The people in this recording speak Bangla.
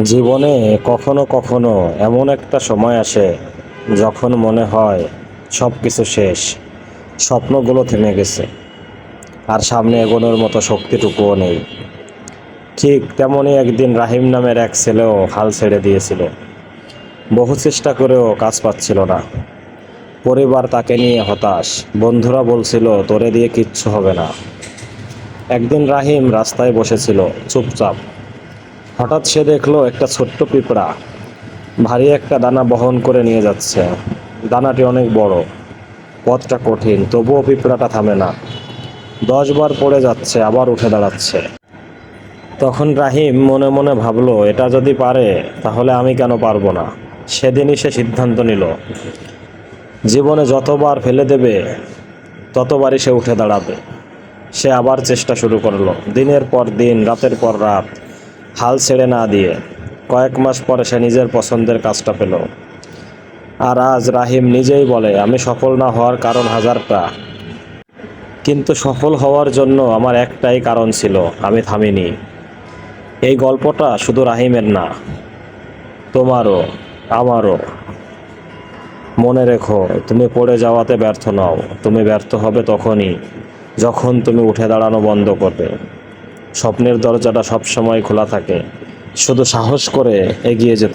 জীবনে কখনো কখনো এমন একটা সময় আসে যখন মনে হয় সব কিছু শেষ, স্বপ্নগুলো থেমে গেছে আর সামনে এগোনোর মতো শক্তিটুকুও নেই। ঠিক তেমনই একদিন রাহিম নামের এক ছেলেও হাল ছেড়ে দিয়েছিল। বহু চেষ্টা করেও কাজ পাচ্ছিল না। পরিবার তাকে নিয়ে হতাশ। বন্ধুরা বলছিল, তোরে দিয়ে কিচ্ছু হবে না। একদিন রাহিম রাস্তায় বসেছিল, চুপচাপ। হঠাৎ সে দেখল একটা ছোট্ট পিঁপড়া ভারী একটা দানা বহন করে নিয়ে যাচ্ছে। দানাটি অনেক বড়। পথটা কঠিন, তবুও পিঁপড়াটা থামে না। দশবার পড়ে যাচ্ছে, আবার উঠে দাঁড়াচ্ছে। তখন রাহিম মনে মনে ভাবলো, এটা যদি পারে, তাহলে আমি কেন পারব না? সেদিনই সে সিদ্ধান্ত নিল। জীবনে যতবার ফেলে দেবে, ততবারই সে উঠে দাঁড়াবে। সে আবার চেষ্টা শুরু করল। দিনের পর দিন, রাতের পর রাত। হাল ছেড়ে না দিয়ে কয়েক মাস পরে সে নিজের পছন্দের কাজটা পেল। আর আজ রাহিম নিজেই বলে, আমি সফল না হওয়ার কারণ হাজারটা। কিন্তু সফল হওয়ার জন্য আমার একটাই কারণ ছিল, আমি থামিনি। এই গল্পটা শুধু রাহিমের না, তোমারও, আমারও। মনে রেখো, তুমি পড়ে যাওয়াতে ব্যর্থ নও, তুমি ব্যর্থ হবে তখনই, যখন তুমি উঠে দাঁড়ানো বন্ধ করবে। স্বপ্নের দরজাটা সবসময় খোলা থাকে। শুধু সাহস করে এগিয়ে যেতে